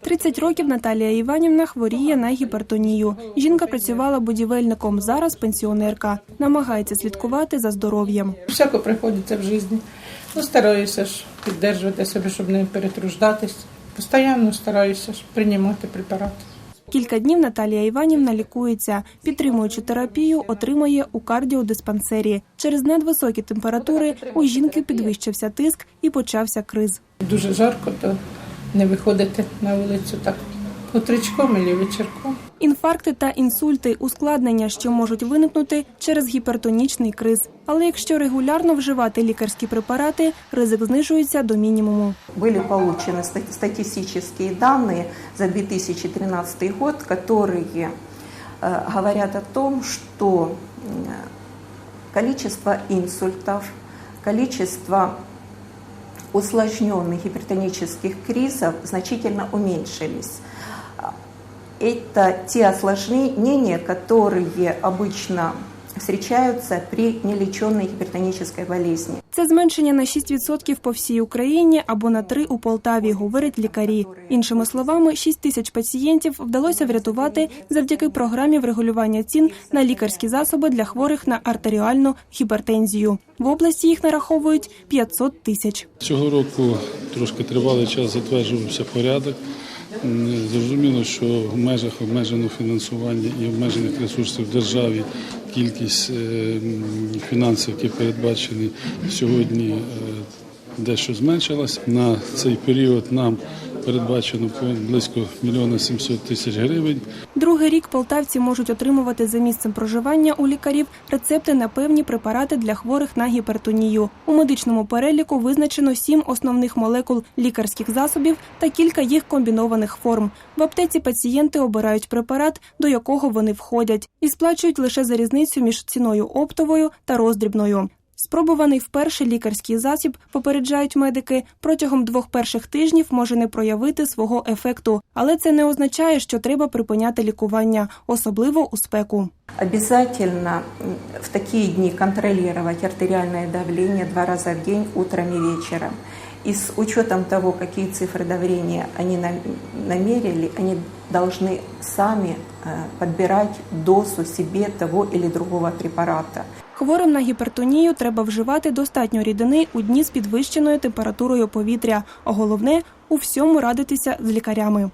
30 років Наталія Іванівна хворіє на гіпертонію. Жінка працювала будівельником, зараз пенсіонерка. Намагається слідкувати за здоров'ям. Всяко приходиться в житті. Ну, стараюся ж підтримувати себе, щоб не перетруждатись. Постійно стараюся ж приймати препарати. Кілька днів Наталія Іванівна лікується. Підтримуючу терапію отримує у кардіодиспансері. Через надвисокі температури у жінки підвищився тиск і почався криз. Дуже жарко, то не виходити на вулицю так утречком або вечірком. Інфаркти та інсульти ускладнення, що можуть виникнути через гіпертонічний криз. Але якщо регулярно вживати лікарські препарати, ризик знижується до мінімуму. Были получены ста- статистические данные за 2013 год, которые э, говорят о том, что м, количество инсультов, количество усложненных гипертонических кризов значительно уменьшились. Это те осложнения, которые обычно встречаются при нелеченной гипертонической болезни. Це зменшення на 6% по всій Україні або на 3 у Полтаві, говорять лікарі. Іншими словами, 6 тисяч пацієнтів вдалося врятувати завдяки програмі врегулювання цін на лікарські засоби для хворих на артеріальну гіпертензію. В області їх нараховують 500 тисяч. Цього року трошки тривалий час затверджувався порядок. Зрозуміло, що в межах обмеженого фінансування і обмежених ресурсів в державі кількість е, фінансів, які передбачені сьогодні, е, дещо зменшилась. На цей період нам передбачено близько мільйона 700 тисяч гривень. Другий рік полтавці можуть отримувати за місцем проживання у лікарів рецепти на певні препарати для хворих на гіпертонію. У медичному переліку визначено сім основних молекул лікарських засобів та кілька їх комбінованих форм. В аптеці пацієнти обирають препарат, до якого вони входять, і сплачують лише за різницю між ціною оптовою та роздрібною. Спробуваний вперше лікарський засіб, попереджають медики, протягом двох перших тижнів може не проявити свого ефекту, але це не означає, що треба припиняти лікування, особливо у спеку. Обязательно в такі дні контролювати артеріальне давлення два рази в день, утром і вечером. И с учетом того, какие цифры давления они нам- намерили, они должны сами э, подбирать дозу себе того или другого препарата. Хворим на гіпертонію треба вживати достатньо рідини у дні з підвищеною температурою повітря, а головне у всьому радитися з лікарями.